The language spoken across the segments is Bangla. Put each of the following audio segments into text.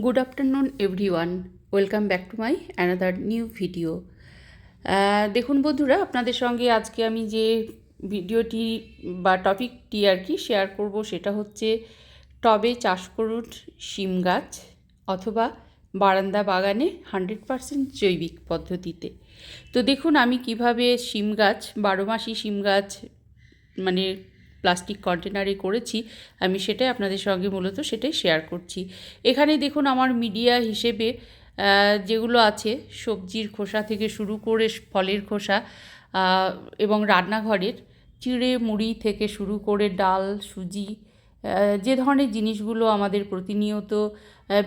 Good afternoon everyone welcome back to my another new video দেখুন বন্ধুরা, আপনাদের সঙ্গে আজকে আমি যে ভিডিওটি বা টপিকটি আর কি শেয়ার করব, সেটা হচ্ছে টবে চাষ করুন শিম গাছ অথবা বারান্দা বাগানে হান্ড্রেড পারসেন্ট জৈবিক পদ্ধতিতে। তো দেখুন, আমি কীভাবে শিম গাছ, বারো মাসি শিম গাছ মানে প্লাস্টিক কন্টেনারে করেছি, আমি সেটাই আপনাদের সঙ্গে মূলত সেটাই শেয়ার করছি। এখানে দেখুন আমার মিডিয়া হিসেবে যেগুলো আছে, সবজির খোসা থেকে শুরু করে ফলের খোসা এবং রান্নাঘরের, চিড়ে মুড়ি থেকে শুরু করে ডাল, সুজি যে ধরনের জিনিসগুলো আমাদের প্রতিনিয়ত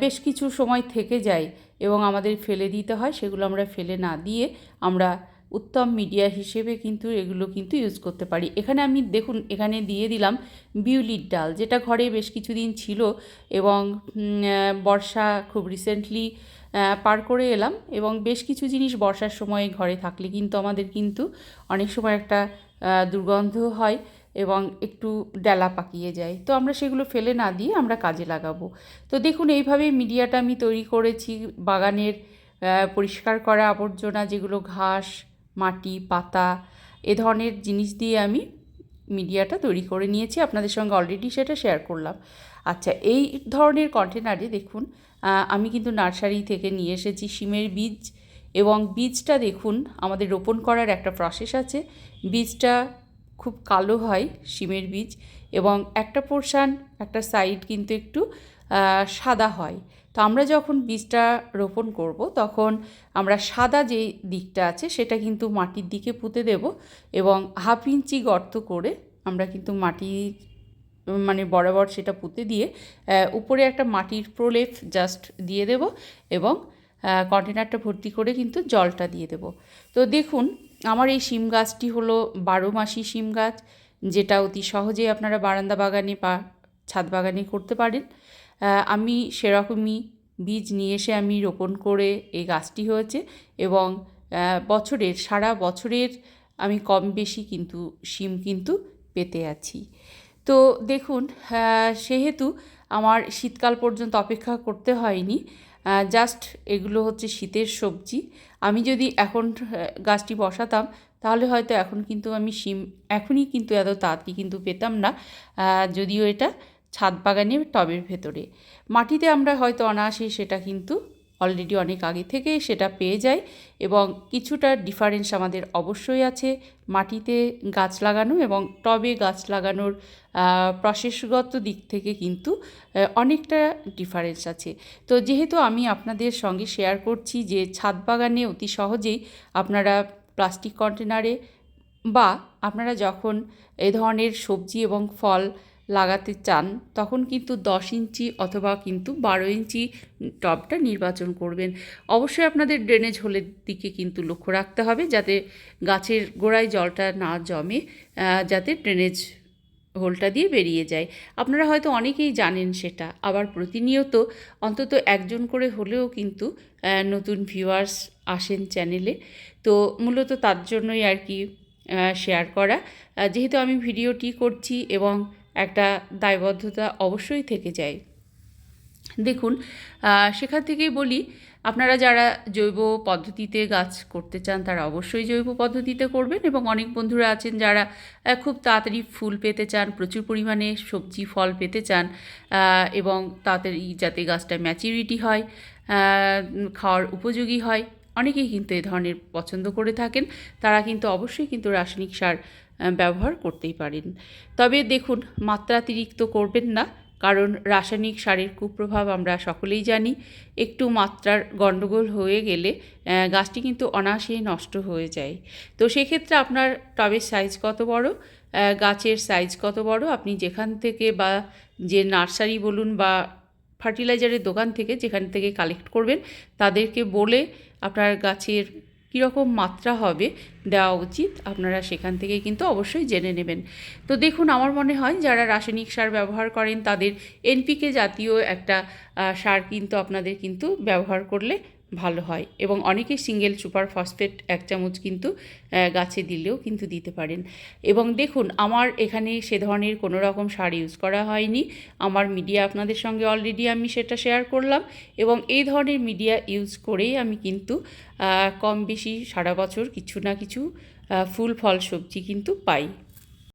বেশ কিছু সময় থেকে যায় এবং আমাদের ফেলে দিতে হয়, সেগুলো আমরা ফেলে না দিয়ে আমরা উত্তম মিডিয়া হিসেবে কিন্তু এগুলো কিন্তু ইউজ করতে পারি। এখানে আমি দেখুন, এখানে দিয়ে দিলাম বিউলির ডাল, যেটা ঘরে বেশ কিছুদিন ছিল এবং বর্ষা খুব রিসেন্টলি পার করে এলাম এবং বেশ কিছু জিনিস বর্ষার সময় ঘরে থাকলে কিন্তু আমাদের কিন্তু অনেক সময় একটা দুর্গন্ধ হয় এবং একটু ডেলা পাকিয়ে যায়। তো আমরা সেগুলো ফেলে না দিয়ে আমরা কাজে লাগাবো। তো দেখুন, এইভাবে মিডিয়াটা আমি তৈরি করেছি। বাগানের পরিষ্কার করা আবর্জনা যেগুলো ঘাস মাটি, পাতা, এ ধরনের জিনিস দিয়ে আমি মিডিয়াটা তৈরি করে নিয়েছি। আপনাদের সঙ্গে অলরেডি সেটা শেয়ার করলাম। আচ্ছা এই ধরনের কন্টেনারে দেখুন আমি কিন্তু নার্সারি থেকে নিয়ে এসেছি শিমের বীজ এবং বীজটা দেখুন, আমাদের রোপণ করার একটা প্রসেস আছে। বীজটা খুব কালো হয়, শিমের বীজ এবং একটা পোর্শান একটা সাইড কিন্তু একটু সাদা হয়। তো আমরা যখন বীজটা রোপণ করব, তখন আমরা সাদা যে দিকটা আছে, সেটা কিন্তু মাটির দিকে পুঁতে দেব এবং হাফ ইঞ্চি গর্ত করে আমরা কিন্তু মাটির মানে বরাবর সেটা পুঁতে দিয়ে উপরে একটা মাটির প্রলেপ জাস্ট দিয়ে দেব এবং কন্টেনারটা ভর্তি করে কিন্তু জলটা দিয়ে দেব। তো দেখুন, আমার এই শিম গাছটি হলো বারো মাসি শিম গাছ, যেটা অতি সহজেই আপনারা বারান্দা বাগানে বা ছাদ বাগানে করতে পারেন। আমি সেরকমই বীজ নিয়ে এসে আমি রোপণ করে এই গাছটি হয়েছে এবং বছরের, সারা বছরের আমি কম বেশি কিন্তু শিম কিন্তু পেতে আছি। তো দেখুন সেহেতু আমার শীতকাল পর্যন্ত অপেক্ষা করতে হয়নি জাস্ট এগুলো হচ্ছে শীতের সবজি। আমি যদি এখন গাছটি বসাতাম, তাহলে হয়তো এখন কিন্তু আমি শিম, এখনই কিন্তু এত তাড়াতাড়ি কিন্তু পেতাম না যদিও এটা ছাদ বাগানের টবের ভেতরে। মাটিতে আমরা হয়তো অনায়াসেই সেটা কিন্তু অলরেডি অনেক আগে থেকে সেটা পেয়ে যাই এবং কিছুটা ডিফারেন্স আমাদের অবশ্যই আছে মাটিতে গাছ লাগানো এবং টবে গাছ লাগানোর প্রসেসগত দিক থেকে কিন্তু অনেকটা ডিফারেন্স আছে। তো যেহেতু আমি আপনাদের সঙ্গে শেয়ার করছি যে ছাদ বাগানে অতি সহজেই আপনারা প্লাস্টিক কন্টেনারে বা আপনারা যখন এ ধরনের সবজি এবং ফল লাগাতে চান, তখন কিন্তু দশ ইঞ্চি অথবা কিন্তু বারো ইঞ্চি টবটা নির্বাচন করবেন। অবশ্যই আপনাদের ড্রেনেজ হোলের দিকে কিন্তু লক্ষ্য রাখতে হবে যাতে গাছের গোড়ায় জলটা না জমে যাতে ড্রেনেজ হোলটা দিয়ে বেরিয়ে যায়। আপনারা হয়তো অনেকেই জানেন সেটা, আবার প্রতিনিয়ত অন্তত একজন করে হলেও কিন্তু নতুন ভিউয়ার্স আসেন চ্যানেলে তো মূলত তার জন্যই আর কি শেয়ার করা। যেহেতু আমি ভিডিওটি করছি এবং একটা দায়বদ্ধতা অবশ্যই থেকে যায়। দেখুন সেখান থেকেই বলি, আপনারা যারা জৈব পদ্ধতিতে গাছ করতে চান, তারা অবশ্যই জৈব পদ্ধতিতে করবেন এবং অনেক বন্ধুরা আছেন যারা খুব তাড়াতাড়ি ফুল পেতে চান, প্রচুর পরিমাণে সবজি, ফল পেতে চান এবং তাড়াতাড়ি যাতে গাছটা ম্যাচিউরিটি হয় খাওয়ার উপযোগী হয়। অনেকেই কিন্তু এ ধরনের পছন্দ করে থাকেন। তারা কিন্তু অবশ্যই কিন্তু রাসায়নিক সার ব্যবহার করতেই পারেন। তবে দেখুন, মাত্রাতিরিক্ত করবেন না, কারণ রাসায়নিক সারের কুপ্রভাব আমরা সকলেই জানি। একটু মাত্রার গণ্ডগোল হয়ে গেলে গাছটি কিন্তু অনায়াসেই নষ্ট হয়ে যায়। তো সেক্ষেত্রে আপনার টবের সাইজ কত বড়? গাছের সাইজ কত বড়? আপনি যেখান থেকে বা যে নার্সারি বলুন বা ফার্টিলাইজারের দোকান থেকে যেখান থেকে কালেক্ট করবেন, তাদেরকে বলে আপনার গাছের কীরকম মাত্রা হবে দেওয়া উচিত। আপনারা সেখান থেকে কিন্তু অবশ্যই জেনে নেবেন। তো দেখুন, আমার মনে হয় যারা রাসায়নিক সার ব্যবহার করেন, তাদের এনপিকে জাতীয় একটা সার কিন্তু আপনাদের কিন্তু ব্যবহার করলে ভালো হয়। এবং অনেকে সিঙ্গেল সুপার ফসফেট এক চামচ কিন্তু গাছে দিলেও কিন্তু দিতে পারেন। এবং দেখুন, আমার এখানে সে ধরনের কোনো রকম সার ইউজ করা হয়নি। আমার মিডিয়া আপনাদের সঙ্গে অলরেডি আমি সেটা শেয়ার করলাম। এবং এই ধরনের মিডিয়া ইউজ করেই আমি কিন্তু কম বেশি সারা বছর কিছু না কিছু ফুল, ফল, সবজি কিন্তু পাই।